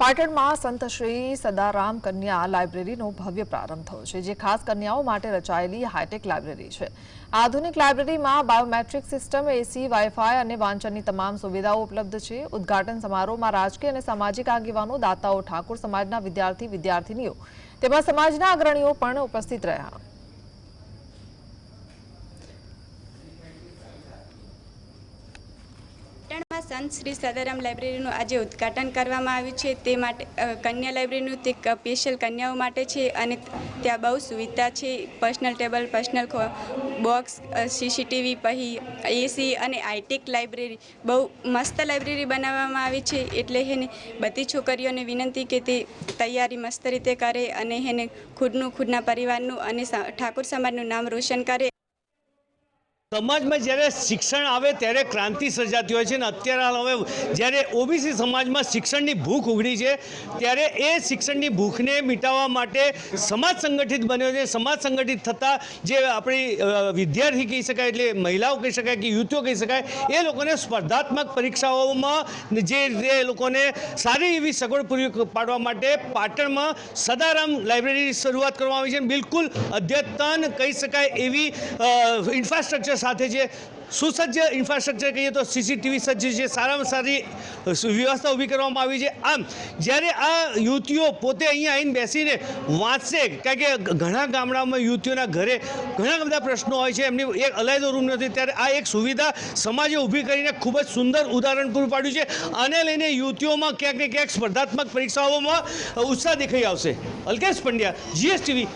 પાટણમાં સંત શ્રી સદારામ કન્યા લાઇબ્રેરીનો ભવ્ય પ્રારંભ થયો છે, જે ખાસ કન્યાઓ માટે રચાયેલી હાઈટેક લાઇબ્રેરી છે. આધુનિક લાઇબ્રેરીમાં બાયોમેટ્રિક સિસ્ટમ, એસી વાઈફાઈ અને વાંચનની તમામ સુવિધાઓ ઉપલબ્ધ છે. ઉદ્ઘાટન સમારોહમાં રાજકીય અને સામાજિક આગેવાનો, દાતાઓ, ઠાકોર સમાજના વિદ્યાર્થી, વિદ્યાર્થીનીઓ તેમાં સમાજના અગ્રણીઓ પણ ઉપસ્થિત રહ્યા. પાટણમાં સંત શ્રી સદારામ લાઇબ્રેરીનું આજે ઉદ્ઘાટન કરવામાં આવ્યું છે. તે માટે કન્યા લાઇબ્રેરીનું તે સ્પેશિયલ કન્યાઓ માટે છે અને ત્યાં બહુ સુવિધા છે. Personal table, personal box CCTV પછી એસી અને આઈટેક લાઇબ્રેરી. બહુ મસ્ત લાઇબ્રેરી બનાવવામાં આવી છે. એટલે હેને બધી છોકરીઓને વિનંતી કે તે તૈયારી મસ્ત રીતે કરે અને એને ખુદનું, ખુદના પરિવારનું અને ઠાકોર સમાજનું નામ રોશન કરે સમાજમાં જ્યારે શિક્ષણ આવે ત્યારે ક્રાંતિ સર્જાતી હોય છે અને અત્યારે હવે જ્યારે ઓબીસી સમાજમાં શિક્ષણની ભૂખ ઉઘડી છે, ત્યારે એ શિક્ષણની ભૂખને મિટાવવા માટે સમાજ સંગઠિત બન્યો છે. સમાજ સંગઠિત થતાં જે આપણી વિદ્યાર્થી કહી શકાય એટલે મહિલાઓ કહી શકાય કે યુવતીઓ કહી શકાય, એ લોકોને સ્પર્ધાત્મક પરીક્ષાઓમાં જે એ લોકોને સારી એવી સગવડ પૂરી પાડવા માટે પાટણમાં સદારામ લાઇબ્રેરીની શરૂઆત કરવામાં આવી છે. બિલકુલ અદ્યતન કહી શકાય એવી ઇન્ફ્રાસ્ટ્રક્ચર સાથે છે સુસજ્જ ઇન્ફ્રાસ્ટ્રક્ચર કહીએ તો સીસીટીવી સજ્જ છે, સારામાં સારી વ્યવસ્થા ઊભી કરવામાં આવી છે. આમ, જ્યારે આ યુવતીઓ પોતે અહીંયા આવીને બેસીને વાંચશે, કારણ કે ઘણા ગામડાઓમાં યુવતીઓના ઘરે ઘણા બધા પ્રશ્નો હોય છે, એમની એક અલાયદો રૂમ નથી, ત્યારે આ એક સુવિધા સમાજે ઊભી કરીને ખૂબ જ સુંદર ઉદાહરણ પૂરું પાડ્યું છે. આને લઈને યુવતીઓમાં ક્યાંક ને ક્યાંક સ્પર્ધાત્મક પરીક્ષાઓમાં ઉત્સાહ દેખાઈ આવશે. અલ્કેશ પંડ્યા જીએસટીવી